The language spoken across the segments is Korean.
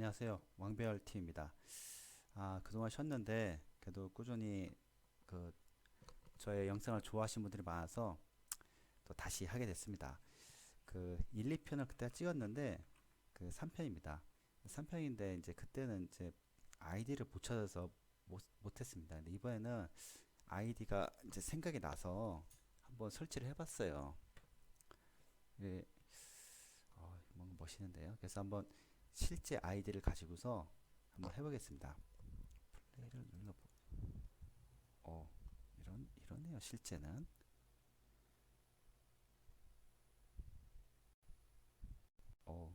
안녕하세요. 왕배열T입니다. 아, 그동안 쉬었는데, 그래도 꾸준히 그, 저의 영상을 좋아하시는 분들이 많아서 또 다시 하게 됐습니다. 그, 1, 2편을 그때 찍었는데, 그 3편입니다. 3편인데, 이제 그때는 이제 아이디를 못 찾아서 못, 못 했습니다. 근데 이번에는 아이디가 이제 생각이 나서 한번 설치를 해봤어요. 예, 어, 뭔가 멋있는데요. 그래서 한번 실제 아이디를 가지고서 한번 해보겠습니다. 플레이를 눌러보. 어, 이런 이러네요. 실제는. 어.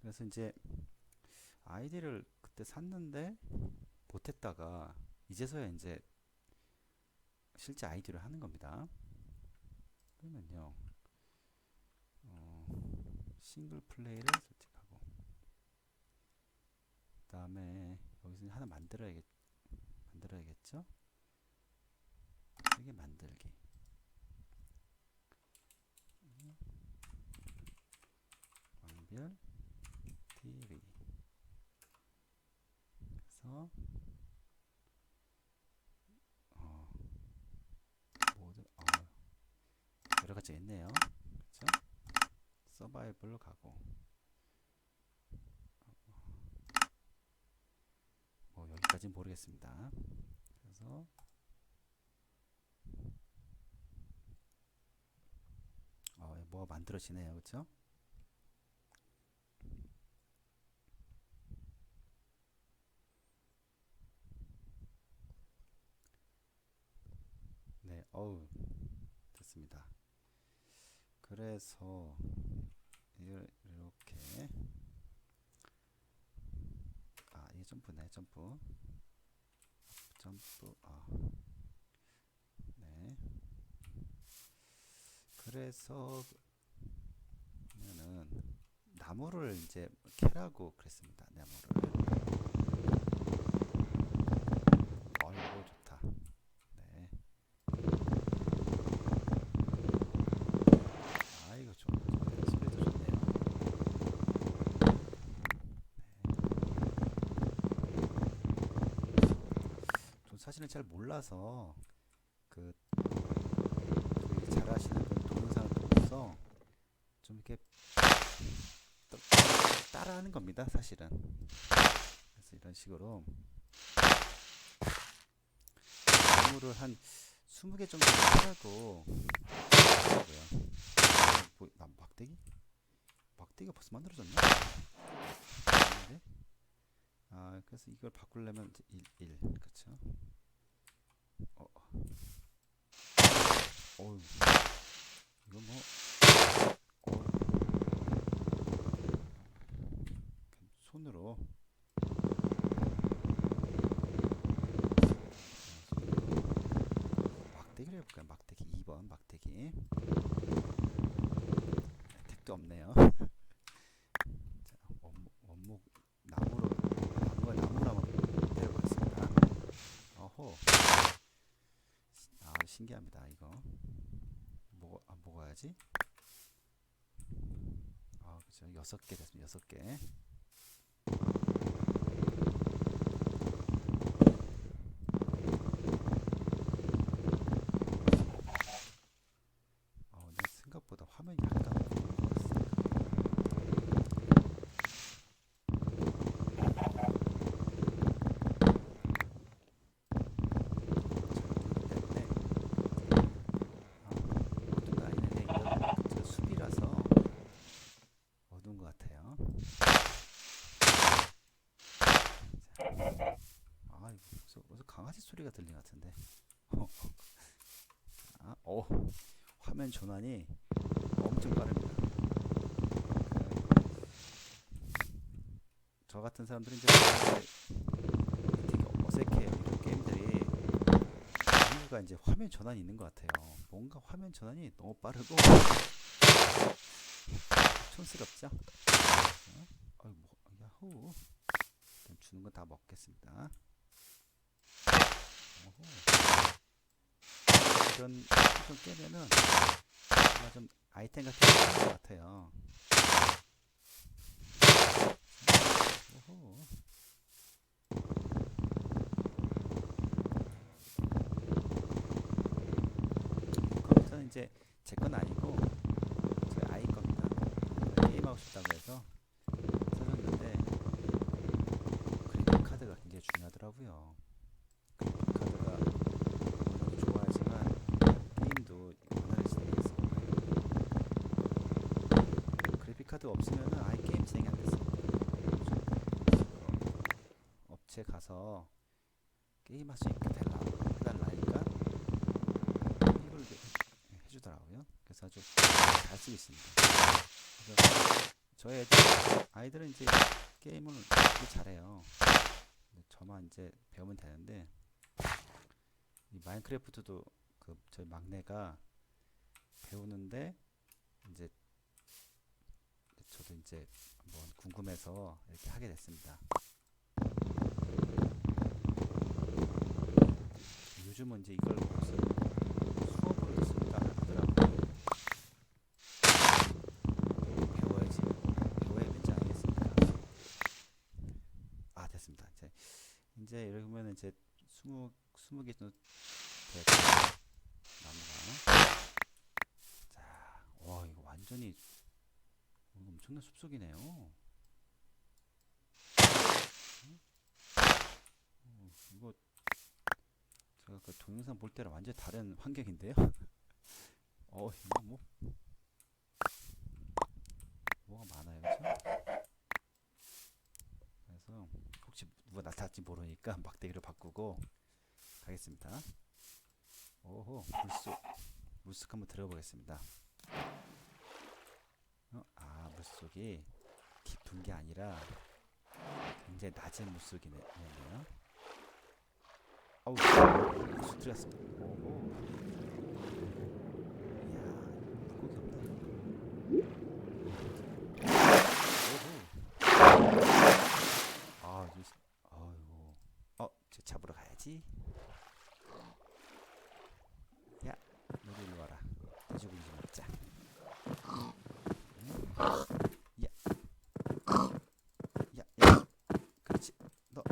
그래서 이제 아이디를 그때 샀는데 못했다가 이제서야 이제 실제 아이디를 하는 겁니다. 그러면요. 어, 싱글 플레이를 설정하고 그 다음에 여기서 하나 만들어야겠 만들어야겠죠? 이게 만들기. 왕별 TV. 그래서 어, 모드 어, 여러 가지 있네요. 그렇죠? 서바이벌로 가고 뭐 여기까지는 모르겠습니다. 그래서 어, 뭐가 만들어지네요. 그렇죠? 네, 어우, 됐습니다. 그래서 이렇게. 아 이게 점프네 점프. 점프 아 네. 그래서 그러면은 나무를 이제 캐라고 그랬습니다 나무를 어이구 좋다 네 아이고 좋아 소리도 좋네요 전 사실은 잘 몰라서 그 잘하시는 분 동영상을 보고서 좀 이렇게 따- 따라하는 겁니다 사실은 그래서 이런 식으로 나무를 한 20개 정도 하라고 하더라고요 뭐, 나 막대기? 막대기가 벌써 만들어졌나? 아, 그래서 이걸 바꾸려면 이제 1, 1, 그쵸? 어, 어. 이거 뭐, 어. 손으로. 막대기를 해볼까요? 막대기 2번 막대기. 택도 없네요. 자, 원목, 원목 나무로 나무가 나무나무 내려갔습니다. 어호. 아 신기합니다 이거. 뭐 아, 먹어야지. 아 그죠 여섯 개 됐습니다 여섯 개. 아 근데 생각보다 화면이 약간 어두운 것 같습니다. 숲이라서 어두운 것 같아요. 자, 아, 이거 무슨, 무슨 강아지 소리가 들리는 것 같은데. 자, 오, 화면 전환이 엄청 빠릅니다. 그, 저 같은 사람들은 이제 어색해요. 게임들이. 이유가 이제 화면 전환이 있는 것 같아요. 뭔가 화면 전환이 너무 빠르고 촌스럽죠? 어? 어이 뭐 야호 주는 건 다 먹겠습니다. 되고 이런 좀 깨면은 아마 좀 아이템 같은 게 나올 것 같아요. 오호. 컴퓨터는 이제 제 건 아니고 제 아이 겁니다. 게임하고 싶다고 해서 사줬는데 그래픽 카드가 굉장히 중요하더라고요. 카드 없으면은 아예 게임 진행이 안 됐습니다. 업체 가서 게임할 수 있게 달라 해달라니까 이걸 해주더라고요. 그래서 아주 잘 쓰고 있습니다. 그래서 저희 아이들은 이제 게임을 잘해요. 저만 이제 배우면 되는데 이 마인크래프트도 그 저희 막내가 배우는데 이제 저도 이제 한번 궁금해서 이렇게 하게 됐습니다. 요즘은 이제 이걸 무슨 수업으로 쓴다 하더라고요. 배워야지 배워야 되지 않겠습니까? 아 됐습니다. 이제 이제 이러면 이제 스무 스무 개 정도 됐고 나무가 자, 와 이거 완전히 엄청난 숲속이네요. 응? 어, 이거 제가 그 동영상 볼 때랑 완전히 다른 환경인데요. 어, 이거 뭐 뭐가 많아요, 그죠? 그래서 혹시 누가 나타날지 모르니까 막대기로 바꾸고 가겠습니다. 오호, 물속 물속 한번 들어보겠습니다. 어, 아, 물속이 깊은 게 아니라 굉장히 낮은 물속이네요. 물속 들어갔습니다. 오호. 이야, 물고기 없네. 오호. 아, 이거, 시- 아이고. 어, 저 잡으러 가야지. 야, 너도 일로 와라. 돼지고기 좀 먹자. 응? 야, 야, 야. 그렇지. 너.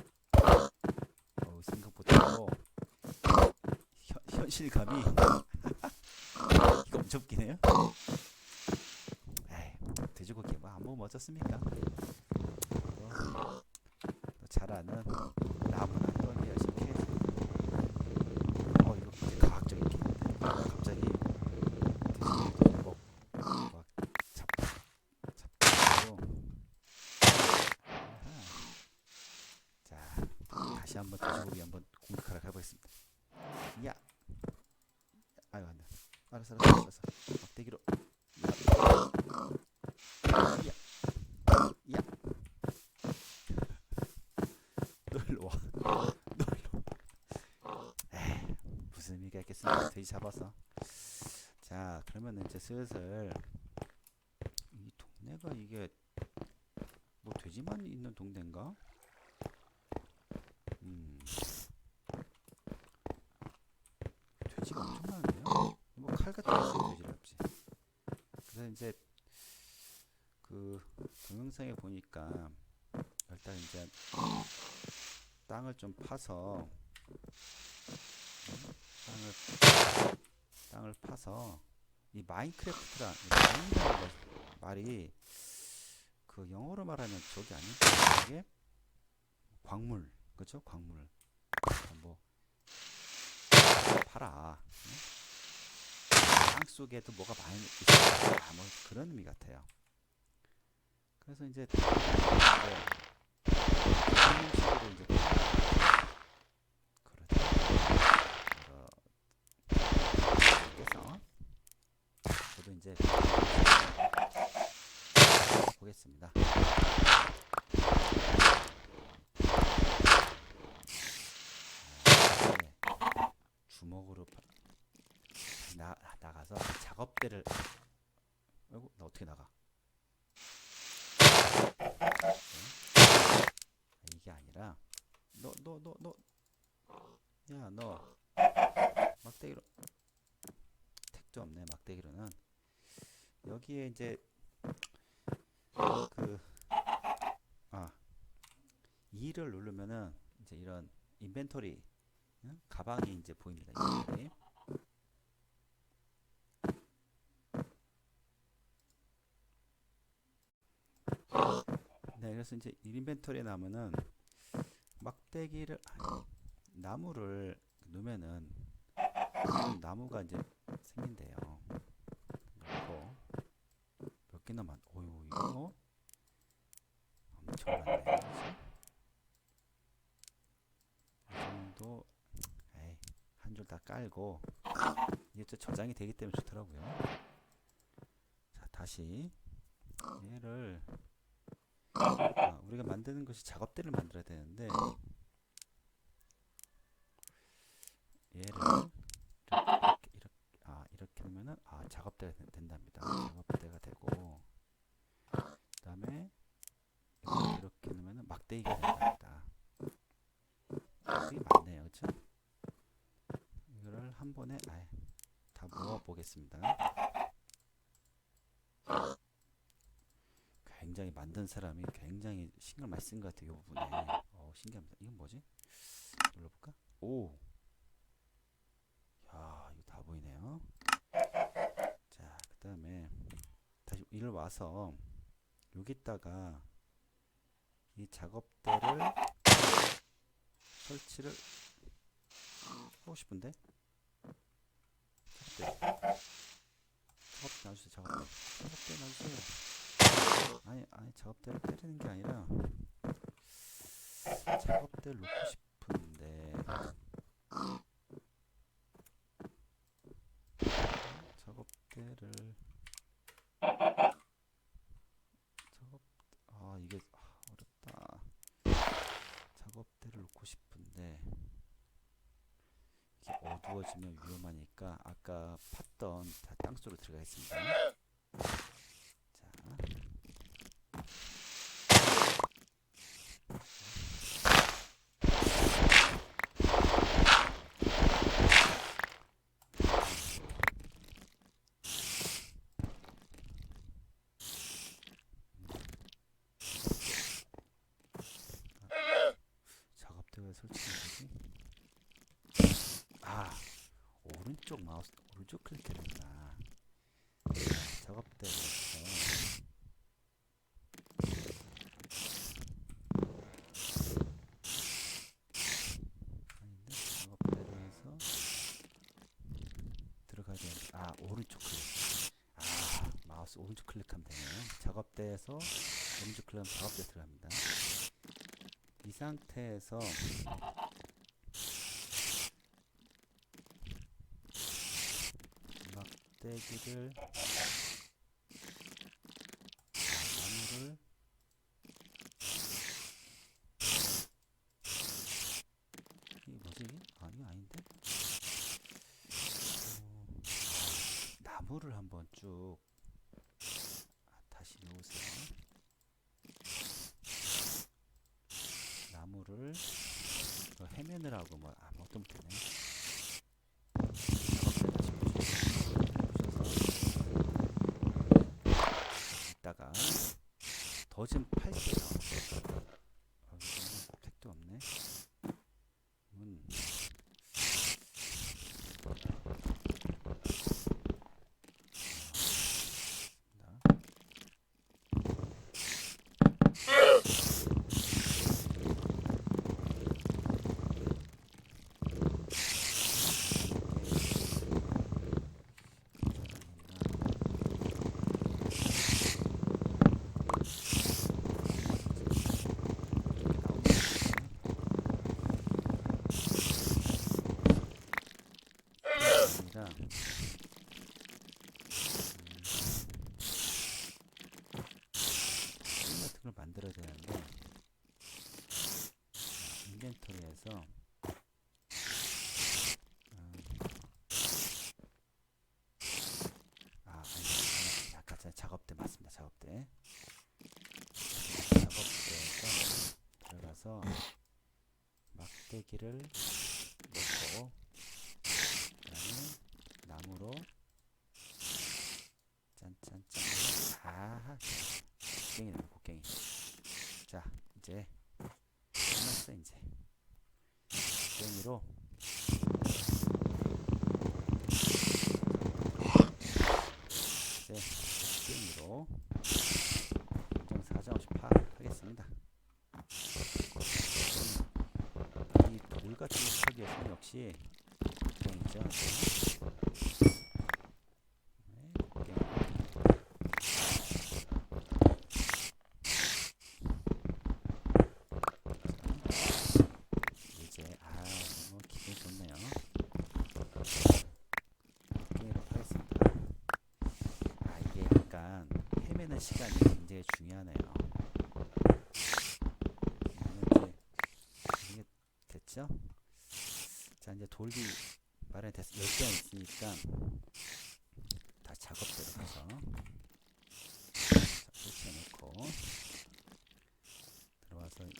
어우, 생각보다 뭐 현, 현실감이 이거 엄청 웃기네요. 돼지고기 뭐안 먹으면 어쩌습니까? 뭐, 또 잘하는 나무나 게 열심히 캐야지. 어, 이거 굉장히 과학적인 게임인데 갑자기 돼지고기도 먹고 막 잡, 잡고 아하. 자, 다시 한번 돼지고기 한번 공격하러 가보겠습니다. 야, 아유 안돼. 알았어, 알았어, 알았어. 막대기로. 야, 야, 야. 너 일로 와. 너 일로 와. 에이, 무슨 의미가 돼지 잡아서. 자, 그러면 이제 슬슬 이 동네가 이게 뭐 돼지만 있는 동네인가? 음. 돼지가 엄청 많은데요? 뭐 칼 같은 거 돼지를 없지. 그래서 이제 그 동영상에 보니까 일단 이제 땅을 좀 파서 땅을 땅을 파서 이 마인크래프트라 이 마인이라는 거 말이 그 영어로 말하면 저기 아닐까 이게 광물. 그죠 광물. 아, 뭐 팔아. 응? 땅 속에도 뭐가 많이 있다 뭐 그런 의미 같아요. 그래서 이제 이제 그렇죠 그래서 저도 이제 보겠습니다. 아, 네. 주먹으로 파- 나 나가서 작업대를 아이고 나 어떻게 나가? 네. 이게 아니라 너 너 너 너 야 너 막대기로 택도 없네 막대기로는 여기에 이제 그 아, 2를 누르면은 이제 이런 인벤토리 응? 가방이 이제 보입니다. 인벤토리. 그래서 이제 인벤토리에 나면은 막대기를 아니, 나무를 놓으면은 좀 나무가 이제 생긴대요. 그리고 몇 개나 만? 어유 이거 엄청 많네. 이 정도 에이 한 줄 다 깔고 이게 또 저장이 되기 때문에 좋더라고요. 자 다시 얘를 아, 우리가 만드는 것이 작업대를 만들어야 되는데 얘를 이렇게 이렇게 아 이렇게 하면은 아 작업대가 된- 된답니다. 작업대가 되고 그다음에 이렇게, 넣으면은 막대기가 된답니다. 이게 맞네요, 그렇죠? 이거를 한 번에 아예 다 모아 보겠습니다. 굉장히 만든 사람이 굉장히 신경 많이 쓴 것 같아요. 이 부분에. 어, 신기합니다. 이건 뭐지? 눌러볼까? 오. 야, 이거 다 보이네요. 자, 그 다음에 다시 이를 와서 여기다가 이 작업대를 설치를 하고 싶은데 작업대 작업대 놔주세요 작업대 작업대 놔주세요 아니 아니 작업대를 때리는 게 아니라 작업대를 놓고 싶은데. 작업대를 작업 아 이게 아, 어렵다. 작업대를 놓고 싶은데 이게 어두워지면 위험하니까 아까 팠던 다 땅속으로 들어가겠습니다 자 작업대가 설치된 거지? 아 오른쪽 마우스 오른쪽 클릭해야 되는데 아 오른쪽 클릭. 아 마우스 오른쪽 클릭하면 되네요 작업대에서 오른쪽 클릭하면 작업대 들어갑니다. 이 상태에서 막대기를 나무를 이게 뭐지? 아 이거 아닌데? 어, 나무를 한번 쭉 아, 다시 놓으세요 나무를 어, 하고 뭐 아무것도 못했네. 이따가 더 좀 팔게요. 어, 이거는 택도 없네. 음. 자. 아니라 음, 게임 같은 걸 만들어야 되는데 자, 인벤토리에서 음, 아 아니, 아니 아까 전에 작업대 맞습니다 작업대 작업대에서 들어가서 막대기를 네, 이게 역시 네, 진짜 됐 10개가 있으니까 다시 작업대로 해서 자, 설치해 놓고 들어와서 이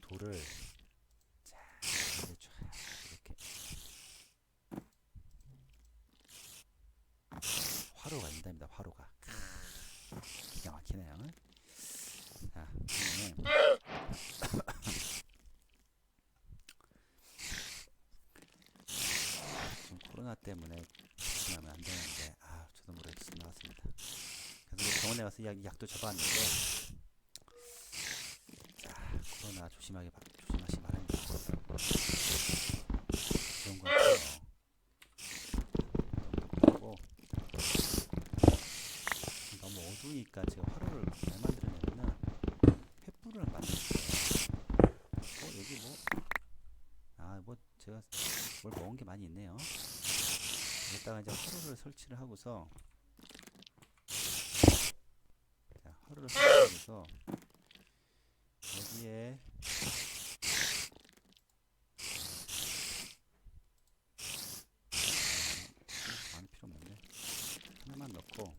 돌을 이렇게 화로가 있답니다 화로가 막히네요 자 그러면 지금 코로나 때문에 조심하면 안 되는데 아 저도 모르게 집 나왔습니다. 그래서 병원에 가서 약, 약도 잡았는데 자 코로나 조심하게 바, 조심하시 바랍니다. 그런 거 같아요. 그리고 너무 어두우니까 제가 화로를 잘 만들었냐면은 횃불을 만들었어요. 어 여기 뭐 아, 뭐 제가 뭘 먹은 게 많이 있네요. 여기다가 이제 화로를 설치를 하고서 자, 화로를 설치해서 여기에 음, 많이 필요 없는데 하나만 넣고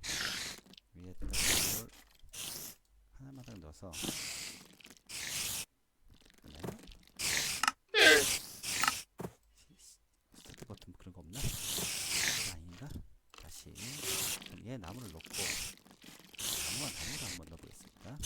위에다가 하나만 딱 넣어서 네. 스타트 버튼 그런 거 없나? 아닌가? 다시 그럼 얘 나무를 넣고 나무와 나무를 한번 넣어보겠습니다.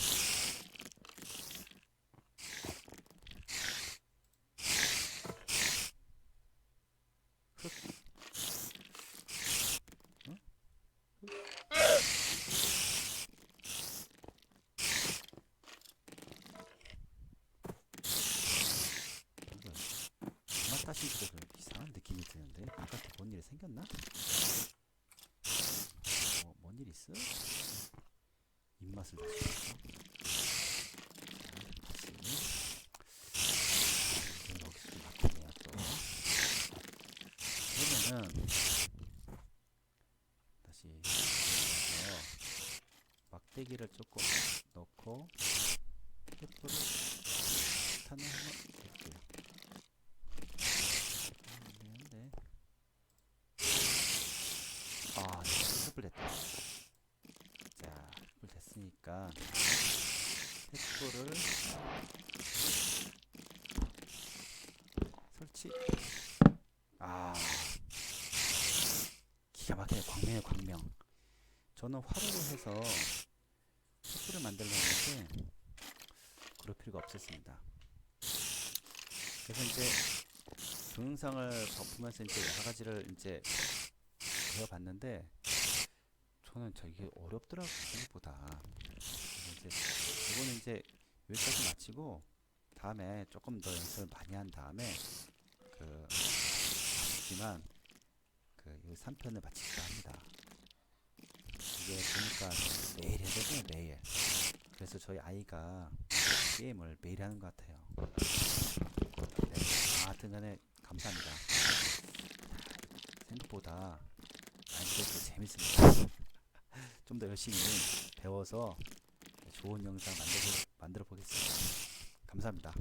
따신 그래 그 이상한 느낌이 드는데 바깥에 뭔 일이 생겼나? 뭐, 뭔일 있어? 입맛을 다시 좀 막히네요 또 그러면은 다시 막대기를 조금 넣고 횃불을 탄을 한번 넣을게요 되는데 아 횃불 됐다 자 됐으니까 횃불을 설치. 아 기가 막히네. 광명이에요 광명. 저는 화로로 해서 횃불을 만들려고 했는데 그럴 필요가 없었습니다. 그래서 이제 동영상을 보면서 이제 여러 가지를 이제 배워봤는데 저는 저 이게 어렵더라고요 생각보다 이제 이거는 이제 여기까지 마치고 다음에 조금 더 연습을 많이 한 다음에 그 아쉽지만 그이 3편을 마칠까 합니다 이게 보니까 매일 해야 되거든요 매일 그래서 저희 아이가 게임을 매일 하는 것 같아요 네, 하여튼 간에 감사합니다. 생각보다 마인크래프트 재밌습니다. 좀 더 열심히 배워서 좋은 영상 만들어, 보겠습니다. 감사합니다.